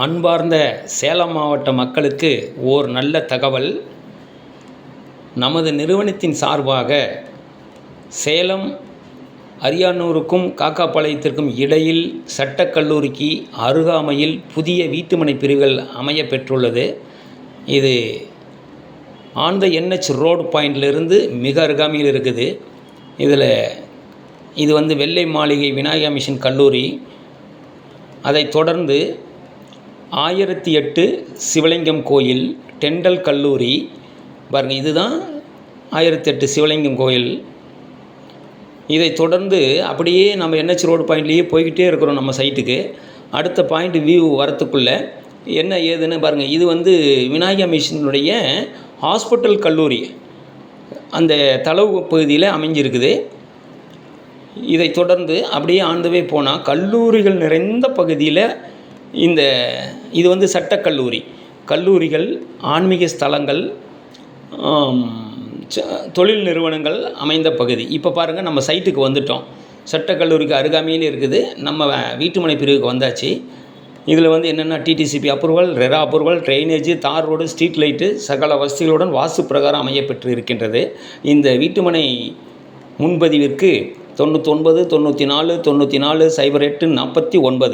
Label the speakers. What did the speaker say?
Speaker 1: அன்பார்ந்த சேலம் மாவட்ட மக்களுக்கு ஓர் நல்ல தகவல். நமது நிறுவனத்தின் சார்பாக சேலம் அரியானூருக்கும் காக்காப்பாளையத்திற்கும் இடையில் சட்டக்கல்லூரிக்கு அருகாமையில் புதிய வீட்டுமனை பிரிவுகள் அமைய பெற்றுள்ளது இது ஆன் த என்ஹெச் ரோடு பாயிண்ட்லேருந்து மிக அருகாமையில் இருக்குது. இதில் இது வந்து வெள்ளை மாளிகை விநாயகா மிஷன் கல்லூரி. அதைத் தொடர்ந்து ஆயிரத்தி எட்டு சிவலிங்கம் கோயில் டெண்டல் கல்லூரி. பாருங்கள் இதுதான் ஆயிரத்தி எட்டு சிவலிங்கம் கோயில். இதைத் தொடர்ந்து அப்படியே நம்ம என்ஹெச் ரோடு பாயிண்ட்லேயே போய்கிட்டே இருக்கிறோம் நம்ம சைட்டுக்கு. அடுத்த பாயிண்ட் வியூ வரத்துக்குள்ளே. என்ன ஏதுன்னு பாருங்கள் இது வந்து விநாயகா மிஷினுடைய ஹாஸ்பிட்டல் கல்லூரி. அந்த தளவு பகுதியில் அமைஞ்சிருக்குது. இதைத் தொடர்ந்து அப்படியே ஆண்டவே போனால் கல்லூரிகள் நிறைந்த பகுதியில் இந்த இது வந்து சட்டக்கல்லூரி. கல்லூரிகள் ஆன்மீக ஸ்தலங்கள் ச- தொழில் நிறுவனங்கள் அமைந்த பகுதி. இப்போ பாருங்கள் நம்ம சைட்டுக்கு வந்துட்டோம். சட்டக்கல்லூரிக்கு அருகாமையிலே இருக்குது. நம்ம வ- வீட்டுமனை பிரிவுக்கு வந்தாச்சு. இதில் வந்து என்னென்ன DTCP approval RERA approval drainage தார் ரோடு ஸ்ட்ரீட் லைட்டு சகல வசதிகளுடன் வாஸ்து பிரகாரம் அமையப்பெற்று இருக்கின்றது இந்த வீட்டுமனை முன்பதிவிற்கு தொண்ணூத்தொன்பது தொண்ணூற்றி நாலு தொண்ணூற்றி நாலு சைபர் எட்டு நாற்பத்தி ஒன்பது.